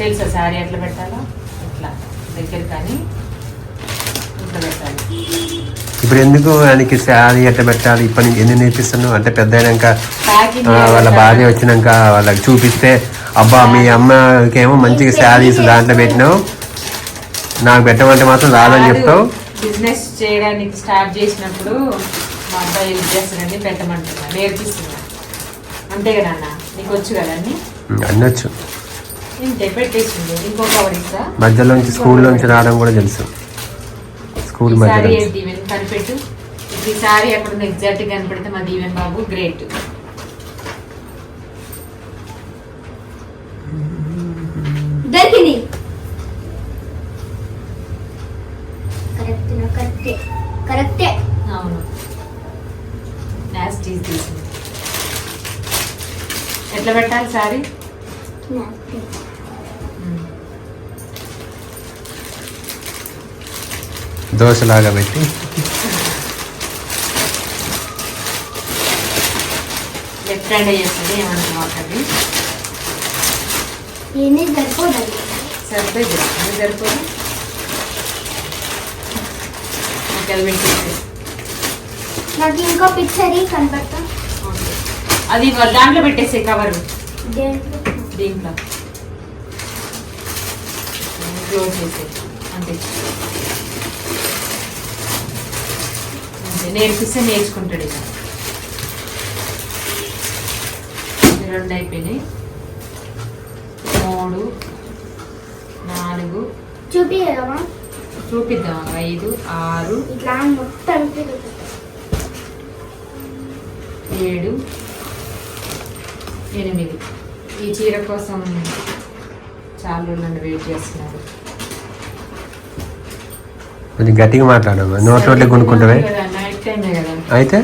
తెలుసా శారీ ఎట్లా పెట్టాలో? ఇట్లా దగ్గర కానీ ఇట్లా పెట్టాలి. ఇప్పుడు ఎందుకు ఆయనకి శారీ ఎట్లా పెట్టాలి? ఇప్పటి నుంచి ఎందుకు నేర్పిస్తున్నావు? అంటే పెద్ద అయినాక వాళ్ళ భార్య వచ్చినాక వాళ్ళకి చూపిస్తే అబ్బా మీ అమ్మకేమో మంచిగా శారీస్ దాంట్లో పెట్టినావు. నాకు పెట్టమంటే మాత్రం రాదని చెప్తావు. బిజినెస్ చేయడానికి స్టార్ట్ చేసినప్పుడు మా అబ్బాయి చేస్తానండి పెట్టమంటున్నా నేర్పిస్తున్నా. అంతే కదా అన్న? నీకు వచ్చు కదా అన్ని? అనొచ్చు ఇంతే పెట్టేసింది. ఇంకో కవర్ ఇస్తా. మధ్యలో నుంచి స్కూల్ నుంచి రావడం కూడా తెలుసు. స్కూల్ ఈ మధ్యలో కనిపెట్టు. ఎక్కడ ఉంది ఎగ్జాక్ట్ కనిపెడితే మా దీవెన్ బాబు గ్రేట్ దొరికింది. కరెక్ట్ కరెక్టే. కరెక్టే. అవును. నాస్టీస్ తీసింది ఎట్లా పెట్టాలి సారీ? దోశలాగా పెట్టి. లెఫ్ట్ హ్యాండ్ చేస్తుంది సరిపోదండి సరిపోయింది సరిపోదు? ఓకే అది పెట్టేసి నాకు ఇంకో పిక్చర్ కనపడతా. ఓకే. అది దాంట్లో పెట్టేసే కవర్. దేంట్లో? దీంట్లో. క్లోజ్ చేసే అంతే అంతే నేర్పిస్తే నేర్చుకుంటాడు ఇక. ఇది రెండు అయిపోయినాయి. మూడు నాలుగు. చూపియడమా చూపిద్దాం ఐదు ఆరు ఇట్లా మొత్తం. ఏడు ఎనిమిది. ఈ చీర కోసం చాలా నన్ను వెయిట్ చేస్తున్నారు. కొంచెం గట్టిగా మాట్లాడము నోట్ నోట్లే కొనుక్కుంటావే? టైమే కదా అయితే.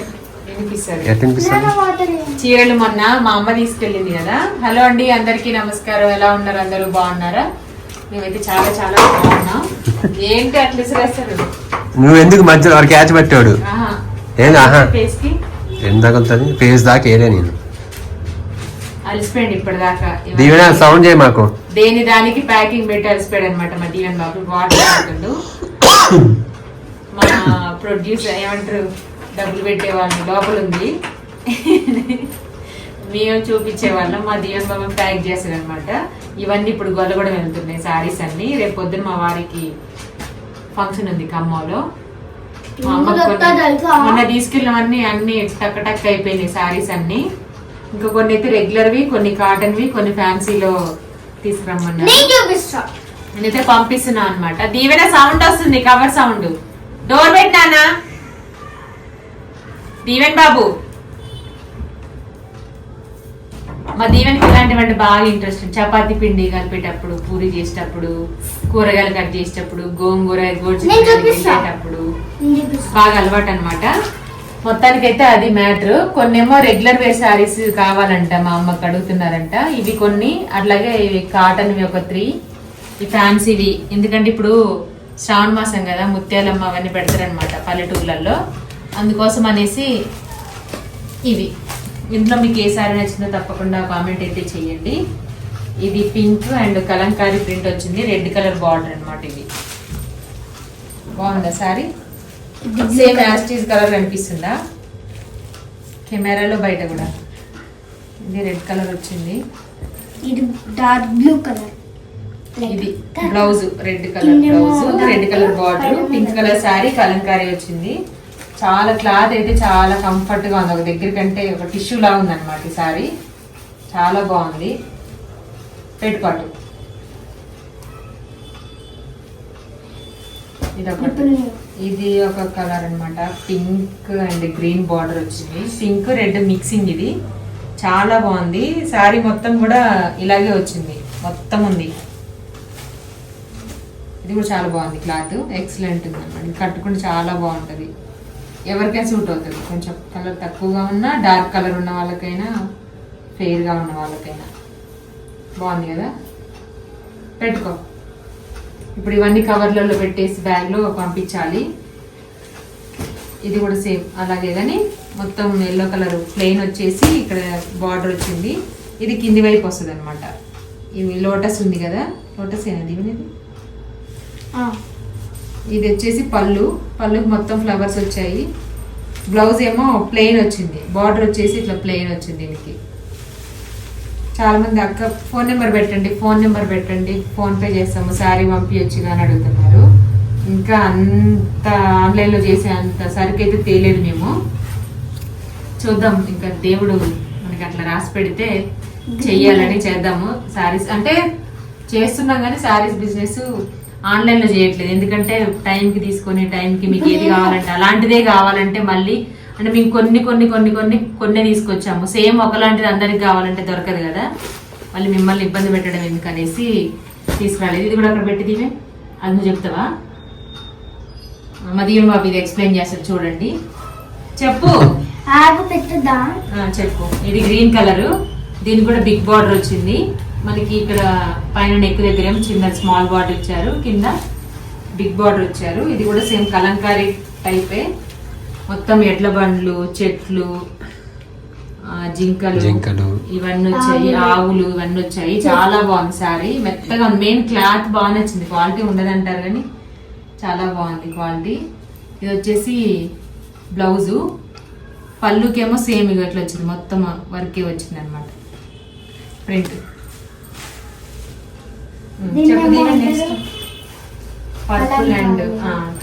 చీరలు మొన్న మా అమ్మ తీసుకెళ్ళింది కదా. హలో అండి అందరికీ నమస్కారం. ఎలా ఉన్నారు? అందరూ బాగున్నారా? మేమైతే చాలా చాలా బాగున్నాం. ఏంటి అట్లా ఇసిరేస్తారు నువ్వు ఎందుకు మధ్యలో వాడు క్యాచ్ పెట్టాడు? ఆహా. ఏంది? ఆహా. ఎంత తగులుతుంది? ఫేస్ దాకా ఏరే నేను. అలసిపోయింది ఇప్పటిదాకా. దీవెన సౌండ్ చేయి మాకు. దేని దానికి ప్యాకింగ్ పెట్టి అలసిపోయాడు అనమాట మా దీవెన్ బాబు. వాటర్ మా ప్రొడ్యూసర్ ఏమంటారు? డబ్బులు పెట్టే వాళ్ళు లోపల ఉంది మేము చూపించే వాళ్ళం మా దీవెన్ బాబు ప్యాక్ చేశారు అనమాట ఇవన్నీ ఇప్పుడు గొల్లగూడ వెళ్తున్నాయి సారీస్ అన్ని. రేపు పొద్దున మా వారికి ఫంక్షన్ ఉంది ఖమ్మంలో. మా అమ్మ? మొన్న తీసుకెళ్ళినవన్నీ అన్ని టక్ టక్ అయిపోయినాయి సారీస్ అన్ని. ఇంకా కొన్ని అయితే రెగ్యులర్వి కొన్ని కాటన్వి కొన్ని ఫ్యాన్సీలో తీసుకురమ్మన్నారు. నేనైతే పంపిస్తున్నా అనమాట దీవెన సౌండ్ వస్తుంది కవర్ సౌండ్ డోర్ పెట్టినానా దీవెన్ బాబు. మా దీవెనకి ఇలాంటివంటే బాగా ఇంట్రెస్ట్ చపాతీ పిండి కలిపేటప్పుడు పూరి చేసేటప్పుడు కూరగాయలు కట్ చేసేటప్పుడు గోంగూర గోడ్చి నేను చూపిస్తా. చేసేటప్పుడు నేను చూపిస్తా. బాగా అలవాటు అనమాట మొత్తానికైతే అది మ్యాటర్ కొన్నేమో రెగ్యులర్ వేర్ శారీస్ కావాలంట మా అమ్మకి అడుగుతున్నారంట. ఇవి కొన్ని అట్లాగే ఇవి కాటన్ ఒక త్రీ ఈ ఫ్యాన్సీవి ఎందుకంటే ఇప్పుడు శ్రావణ మాసం కదా ముత్యాలమ్మ అవన్నీ పెడతారనమాట పల్లెటూర్లలో. అందుకోసం అనేసి ఇవి. ఇంట్లో మీకు ఏ సారీ నచ్చిందో తప్పకుండా కామెంట్ అయితే చేయండి. ఇది పింక్ అండ్ కలంకారీ ప్రింట్ వచ్చింది రెడ్ కలర్ బార్డర్ అనమాట ఇది బాగుందా సారీ సేమ్ యాస్టీస్ కలర్ కనిపిస్తుందా? కెమెరాలో బయట కూడా. ఇది రెడ్ కలర్ వచ్చింది. ఇది డార్క్ బ్లూ కలర్. ఇది blouse red colour blouse red colour border pink colour sari kalamkari వచ్చింది. చాలా క్లాత్ అయితే చాలా కంఫర్ట్గా ఉంది. ఒక దగ్గర కంటే ఒక టిష్యూ లా ఉంది అనమాట ఈ సారీ చాలా బాగుంది. పెట్టుకోటు ఇది ఒకటి. ఇది ఒక కలర్ అన్నమాట. పింక్ అండ్ గ్రీన్ బార్డర్ వచ్చింది. పింక్ రెడ్ మిక్సింగ్ ఇది. చాలా బాగుంది. శారీ మొత్తం కూడా ఇలాగే వచ్చింది. మొత్తం ఉంది. ఇది కూడా చాలా బాగుంది క్లాత్. ఎక్సలెంట్ ఉంది అనమాట ఇది కట్టుకుంటే చాలా బాగుంటుంది. ఎవరికైనా సూట్ అవుతుంది. కొంచెం కలర్ తక్కువగా ఉన్నా డార్క్ కలర్ ఉన్న వాళ్ళకైనా ఫెయిర్గా ఉన్న వాళ్ళకైనా. బాగుంది కదా? పెట్టుకో. ఇప్పుడు ఇవన్నీ కవర్లలో పెట్టేసి బ్యాగ్లో పంపించాలి. ఇది కూడా సేమ్. అలాగే కానీ మొత్తం ఎల్లో కలర్ ప్లెయిన్ వచ్చేసి ఇక్కడ బార్డర్ వచ్చింది. ఇది కింది వైపు వస్తుంది అనమాట ఇవి లోటస్ ఉంది కదా? లోటస్ ఏనది ఇవి ఇది వచ్చేసి పళ్ళు. పళ్ళుకి మొత్తం ఫ్లవర్స్ వచ్చాయి. బ్లౌజ్ ఏమో ప్లెయిన్ వచ్చింది. బార్డర్ వచ్చేసి ఇట్లా ప్లెయిన్ వచ్చింది దీనికి. చాలామంది అక్క ఫోన్ నెంబర్ పెట్టండి ఫోన్ నెంబర్ పెట్టండి. ఫోన్పే చేస్తాము. శారీ పంపించచ్చు అని అడుగుతున్నారు. ఇంకా అంత ఆన్లైన్లో చేసే అంత సరికి అయితే తేలేదు మేము. చూద్దాం. ఇంకా దేవుడు మనకి అట్లా రాసి పెడితే చెయ్యాలని చేద్దాము. శారీస్ అంటే చేస్తున్నాం కానీ శారీస్ బిజినెస్ ఆన్లైన్లో చేయట్లేదు. ఎందుకంటే టైంకి తీసుకొని టైంకి మీకు ఏది కావాలంటే అలాంటిదే కావాలంటే మళ్ళీ అంటే మేము కొన్ని కొన్ని కొన్ని కొన్ని కొన్ని తీసుకొచ్చాము. సేమ్ ఒకలాంటిది అందరికి కావాలంటే దొరకదు కదా. మళ్ళీ మిమ్మల్ని ఇబ్బంది పెట్టడం ఎందుకనేసి తీసుకురాలేదు. ఇది కూడా అక్కడ పెట్టి దీవే అది నువ్వు చెప్తావా? మదీయం బాబు ఇది ఎక్స్ప్లెయిన్ చేస్తారు చూడండి. చెప్పు. చెప్పు. ఇది గ్రీన్ కలర్ దీనికి కూడా బిగ్ బార్డర్ వచ్చింది. మనకి ఇక్కడ పైన నెక్ దగ్గర ఏమో చిన్న స్మాల్ బార్డర్ ఇచ్చారు కింద బిగ్ బార్డర్ ఇచ్చారు. ఇది కూడా సేమ్ కలంకారీ టైపే మొత్తం ఎడ్ల బండ్లు చెట్లు జింకలు జింకలు. ఇవన్నీ వచ్చాయి. ఆవులు ఇవన్నీ వచ్చాయి. చాలా బాగుంది సారీ. మెత్తగా మెయిన్ క్లాత్ బాగా నచ్చింది. క్వాలిటీ ఉండదంటారు కానీ చాలా బాగుంది క్వాలిటీ ఇది వచ్చేసి బ్లౌజు పళ్ళుకేమో సేమ్ ఇట్లా వచ్చింది. మొత్తం వర్కే వచ్చింది అనమాట print purple and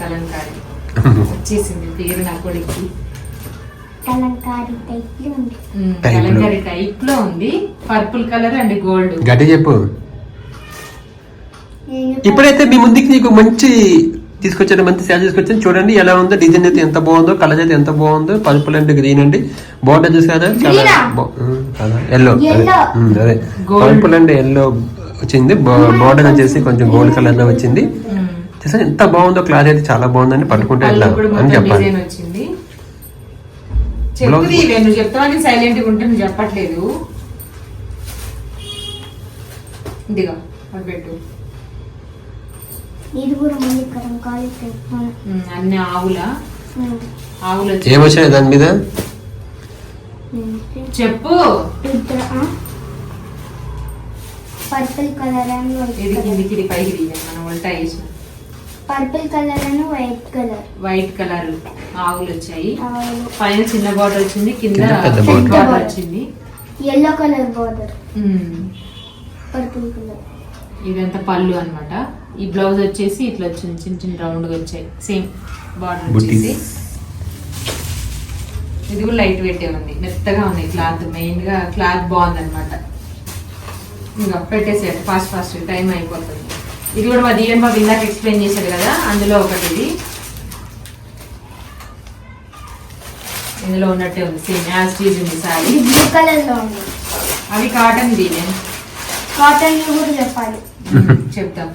kalamkari. Kalamkari. వచ్చేసింది పేరు నా కొడుక్కి. కలంకారీ టైప్లో ఉంది. ఉమ్, Type లో. కలంకారీ టైప్లో ఉంది. పర్పుల్ కలర్ అండ్ గోల్డ్ గట్టి చెప్పు. ఇప్పుడైతే మీ ముందుకి నీకు మంచి తీసుకొచ్చాను మంచి శారీ తీసుకొచ్చాను చూడండి ఎలా ఉందో డిజైన్ అయితే ఎంత బాగుందో కలర్ అయితే ఎంత బాగుందో పర్పుల్ అండ్ గ్రీన్ అండి. బార్డర్ చూసారా? చాలా? ఎల్లో. అదే. పర్పుల్ అండ్ ఎల్లో వచ్చింది. బార్డర్ వచ్చేసి కొంచెం గోల్డ్ కలర్లో వచ్చింది. ఎంత బాగుందో క్లాత్ అయితే చాలా బాగుందండి పట్టుకుంటే కూడా అని చెప్పాలి. చెప్పట్లేదు. అన్ని ఆవుల? ఆవులు వచ్చి ఏమొచ్చాయి దాని మీద? చెప్పు. పర్పుల్ కలర్ అండ్ ఇది కిందికి ఇది పైకి తీయాలి మనం ఉల్టా వేసిన. Purple colour and white colour. White colour ఆవులు వచ్చాయి. పైన చిన్న బార్డర్ వచ్చింది కింద కింద. బార్డర్. వచ్చింది. Yellow colour border. Purple colour. ఇదంతా పళ్ళు అన్నమాట. ఈ బ్లౌజ్ వచ్చేసి ఇట్లా వచ్చింది చిన్న చిన్న రౌండ్గా వచ్చాయి. Same border. వచ్చేసి. ఇది కూడా లైట్ వెయిట్ ఉంది మెత్తగా ఉంది క్లాత్. మెయిన్గా క్లాత్ బాగుంది అనమాట ఇంకా పెట్టేసేయాలి ఫాస్ట్ ఫాస్ట్ టైం అయిపోతుంది. ఇది కూడా మా దీవెన్ బాబు ఇందాక ఎక్స్ప్లెయిన్ చేశాడు కదా అందులో ఒకటి ఇది. ఇందులో ఉన్నట్టే ఉంది సేమ్ యాజ్ టీజ్ ఉంది సారీ బ్లూ కలర్లో ఉంది. అవి కాటన్ దీవెన్ కాటన్ కూడా చెప్పాలి. చెప్తాం.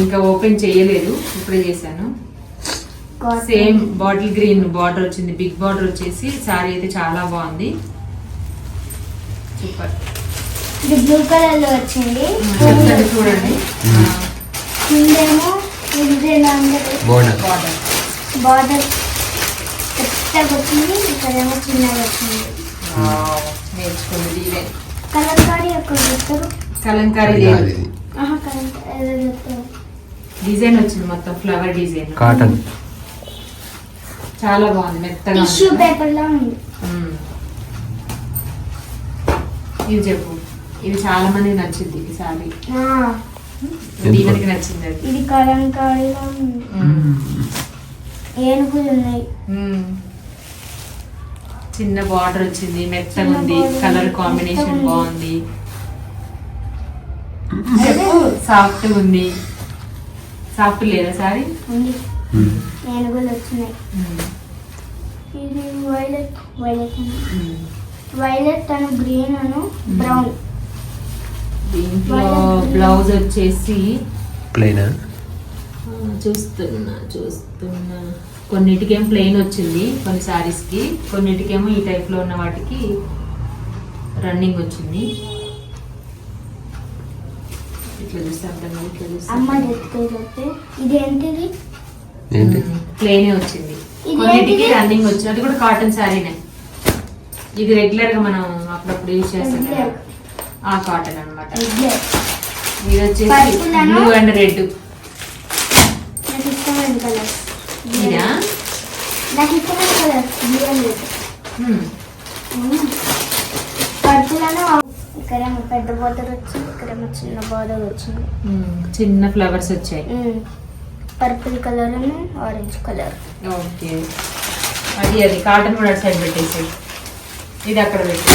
ఇంకా ఓపెన్ చేయలేదు ఇప్పుడే చేశాను. సేమ్ బాటిల్ గ్రీన్ బార్డర్ వచ్చింది బిగ్ బార్డర్ వచ్చేసి సారీ అయితే చాలా బాగుంది. సూపర్ ఇది బ్లూ కలర్లో వచ్చింది. చెప్తాను చూడండి. కిందేమో బోర్డర్ బార్డర్ పెద్దగా వచ్చింది ఇక్కడేమో చిన్నగా వచ్చింది. నేర్చుకుంది ఇదే. కలంకారీ ఎక్కడ చెప్తారు కలంకారీ ఆహా కలంకారీ డిజైన్ వచ్చింది మొత్తం ఫ్లవర్ డిజైన్. కాటన్ చాలా బాగుంది మెత్తగా టిష్యూ. పేపర్లో ఉంది. ఇది చెప్పు. ఇది చాలా మందికి నచ్చింది ఈ సారీ ఆ, దీనికి నచ్చింది అది. ఇది కలంకారీలో ఉంది. మ్మ్. ఏనుగులు ఉన్నాయి. చిన్న బార్డర్ వచ్చింది మెత్తగా ఉంది కలర్ కాంబినేషన్. బాగుంది. సాఫ్ట్ ఉంది. సాఫ్ట్ లేదా సారీ ఏనుగులు వచ్చినాయి. ఇది వైలెట్ వైలెట్ వైలెట్ అను గ్రీన్ అను బ్రౌన్. దీంట్లో. బ్లౌజ్ వచ్చేసి ప్లెయినా చూస్తున్నా చూస్తున్నా. కొన్నిటికేమో ప్లెయిన్ వచ్చింది కొన్ని సారీస్కి కొన్నిటికేమో ఈ టైప్లో ఉన్న వాటికి రన్నింగ్ వచ్చింది. ఇట్లా చూస్తే అర్థం ఇట్లా అమ్మ చూస్తే. చెప్తే ఇది ఏంటిది? ఏంటి? ప్లెయిన్ వచ్చింది. కొన్నిటికి? రన్నింగ్ వచ్చింది. అది కూడా కాటన్ శారీనే ఇది రెగ్యులర్గా మనం అప్పుడప్పుడు యూజ్ చేస్తాం కదా. ఆ కాటన్ అన్నమాట. రెగ్యులర్ ఇది వచ్చేసి? బ్లూ అండ్ రెడ్ నాకు ఇష్టమైన కలర్ ఇదా? నాకు ఇష్టమైన కలర్ బ్లూ అండ్ రెడ్ హ్మ్. పర్పులను ఇక్కడేమో పెద్ద బోర్డర్ వచ్చింది ఇక్కడేమో చిన్న బోర్డర్ వచ్చింది. చిన్న ఫ్లవర్స్ వచ్చాయి. Purple colour orange colour. Okay. అది అది కాటన్ కూడా సైడ్ పెట్టేసి ఇది అక్కడ పెట్టి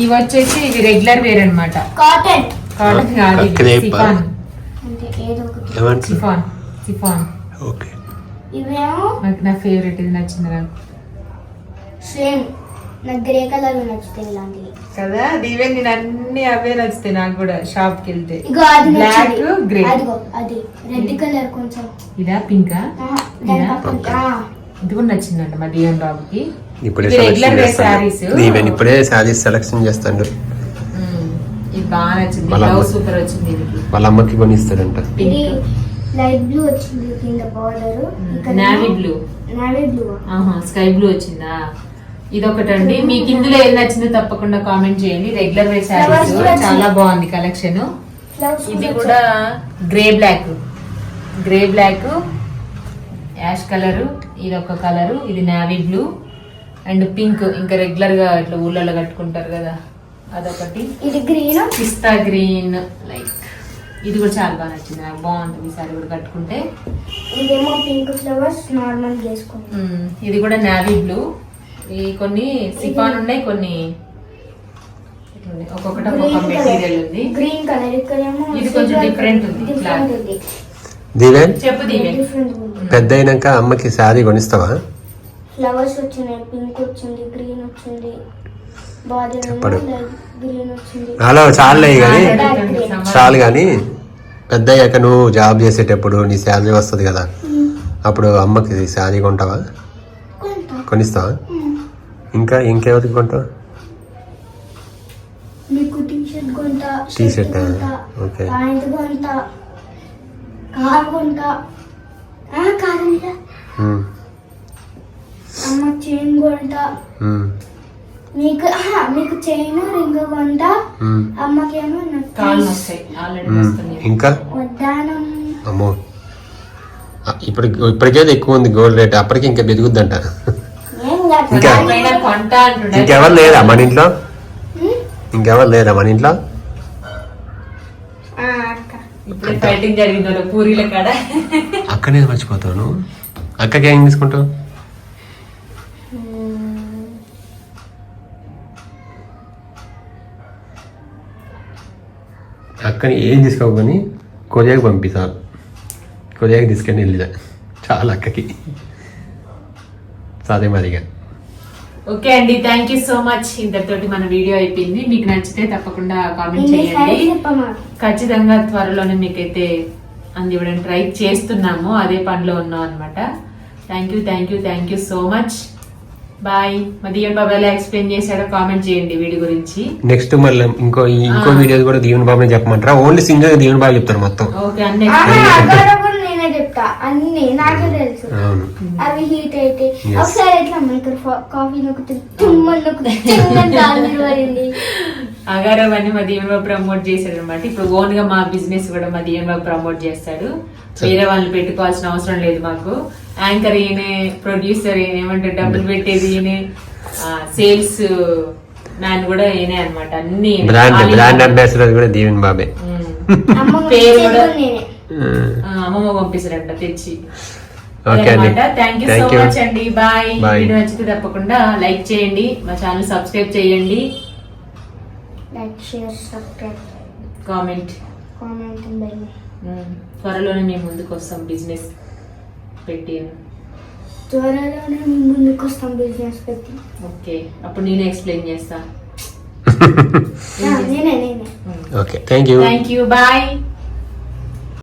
ఇవి వచ్చేసి ఇవి రెగ్యులర్ వేర్ అన్నమాట. కాటన్. కాటన్ కాదు. సిఫాన్. అంటే ఏదో ఒకటి. ఏమంటారు? Chiffon chiffon. ఓకే. ఇవేమో? నాకు నా ఫేవరెట్ ఇది నచ్చింది నాకు. సేమ్. నాకు గ్రే కలర్ నచ్చుతాయి ఇలాంటివి. కదా దీవే నేను అన్ని అవే నచ్చుతాయి నాకు కూడా షాప్కి వెళ్తే. ఇగో అది grey. అదిగో అది. రెడ్ కలర్ కొంచెం. ఇదా పింకా ఇది? కూడా నచ్చిందంట మా దీవెన్ బాబుకి. ఇప్పుడే ఈవెన్ ఇప్పుడే శారీస్ సెలెక్షన్ చేస్తాడు. ఇది బాగా నచ్చింది. వాళ్ళ అమ్మకి కొని ఇస్తాడంట లైట్ బ్లూ వచ్చింది కింద border navy blue navy blue ఆహా స్కై బ్లూ వచ్చిందా? ఇది ఒకటండి మీకు ఇందులో ఏది నచ్చిందో తప్పకుండా కామెంట్ చేయండి. రెగ్యులర్ వేర్ శారీస్ చాలా బాగుంది కలెక్షన్ ఇది కూడా grey black grey black ash colour ఇది ఒక కలర్ ఇది నావీ బ్లూ అండ్ పింక్ ఇంకా రెగ్యులర్గా ఇట్లా ఊళ్ళలో కట్టుకుంటారు కదా అదొకటి. ఇది గ్రీన్ పిస్తా గ్రీన్ లైక్ ఇది కూడా చాలా బాగా నచ్చింది నాకు. బాగుంటుంది ఈ సారీ కూడా కట్టుకుంటే. ఇదేమో పింక్ ఫ్లవర్స్ నార్మల్ వేసుకుంటాం మ్మ్. ఇది కూడా నావీ బ్లూ ఈ కొన్ని సిఫాన్ ఉన్నాయి కొన్ని. ఒక్కొక్కటి ఒక్కొక్క మెటీరియల్ ఉంది. గ్రీన్ కలర్ ఇక్కడేమో ఇది కొంచెం డిఫరెంట్. ఉంది దీవెన్ చెప్పు దీవెన్ పెద్ద అయినాక అమ్మకి శారీ కొనిస్తావా? ఫ్లవర్స్ వచ్చినాయి పింక్ వచ్చింది గ్రీన్ వచ్చింది చెప్పడు. హలో చాలులే కానీ. చాలు కానీ పెద్ద అయ్యాక నువ్వు జాబ్ చేసేటప్పుడు నీ శాలరీ వస్తుంది కదా. అప్పుడు అమ్మకి శారీ కొంటావా? కొంటా. కొనిస్తావా? ఇంకా ఇంకెవరికి కొంటావా? టీ షర్ట్ కార్ కొంటా. ఉమ్, అమ్మ చైన్ కొంటా. చైన్ రింగ్ కొంటా. అమ్మకేమో ఇంకా? వడ్డానం అమ్మో. ఇప్పుడు ఇప్పటికే ఎక్కువ ఉంది గోల్డ్ రేట్. అప్పటికి ఇంకా పెరుగుద్దంట. ఇంకా? ఇంకెవరు లేరా మన ఇంట్లో? ఇంకెవరు లేరా మన ఇంట్లో? ఆ, అక్క. ఇప్పుడే ఫైటింగ్ జరిగింది వాళ్ళ పూరీల కాడ. అక్కనే మర్చిపోతాను అక్కకి ఏం తీసుకుంటావు? అక్కని ఏం తీసుకోకొని కొరియాకి పంపిస్తారు కొరియాకి తీసుకొని వెళ్ళిదా చాలా అక్కకి. సరే మరిగా ఓకే అండి థ్యాంక్ యూ సో మచ్ ఇంతటితోటి మన వీడియో అయిపోయింది. మీకు నచ్చితే తప్పకుండా కామెంట్ చేయండి. ఖచ్చితంగా త్వరలోనే మీకైతే అందివ్వడం ట్రై చేస్తున్నాము. అదే పనిలో ఉన్నాం అనమాట thank you thank you thank you so much bye Madiyan బాబు ఎలా ఎక్స్ప్లెయిన్ చేశాడో కామెంట్ చేయండి వీడి గురించి. నెక్స్ట్ మళ్ళీ ఇంకో ఈ- ఇంకో. వీడియోస్ కూడా దీవెన్ బాబునే చెప్పమంటారా? ఓన్లీ సింగర్ దీవెన్ బాబు చెప్తారు మొత్తం. ఓకే అన్ని నేనే చెప్తా. అన్ని నాకే తెలుసు. అవును. అవి హీట్ అయితే. ఒకసారి ఎట్లా ఇక్కడ కాఫీ నొక్కుతుంది? తుమ్మని నొక్కుతుంది. అగారం అని మా దీవెన్ బాబు ప్రమోట్ చేశాడు అనమాట ఇప్పుడు ఓన్గా మా బిజినెస్ కూడా మా దీవెన్ బాబు ప్రమోట్ చేస్తాడు వేరే వాళ్ళని పెట్టుకోవాల్సిన అవసరం లేదు మాకు. యాంకర్ ఈయనే ప్రొడ్యూసర్ ఈయన ఏమంటారు డబ్బులు పెట్టేది ఈయనే సేల్స్ మ్యాన్ కూడా ఈయనే అనమాట అన్ని బ్రాండ్. అంబాసిడర్ కూడా దీవెన్ బాబే. పేరు కూడా- అమ్మమ్మ పంపిస్తారంట తెచ్చి. ఓకే అండి. థ్యాంక్ యూ సో మచ్ అండి. బాయ్. వీడియో నచ్చితే తప్పకుండా లైక్ చేయండి. మా ఛానల్ సబ్స్క్రైబ్ చేయండి. Like share subscribe comment comment త్వరలోనే మేము ముందుకు వస్తాం బిజినెస్ పెట్టి త్వరలోనే ముందుకు వస్తాం బిజినెస్ పెట్టి. ఓకే అప్పుడు నేనే ఎక్స్ప్లెయిన్ చేస్తా. నేనే నేనే. Okay thank you thank you bye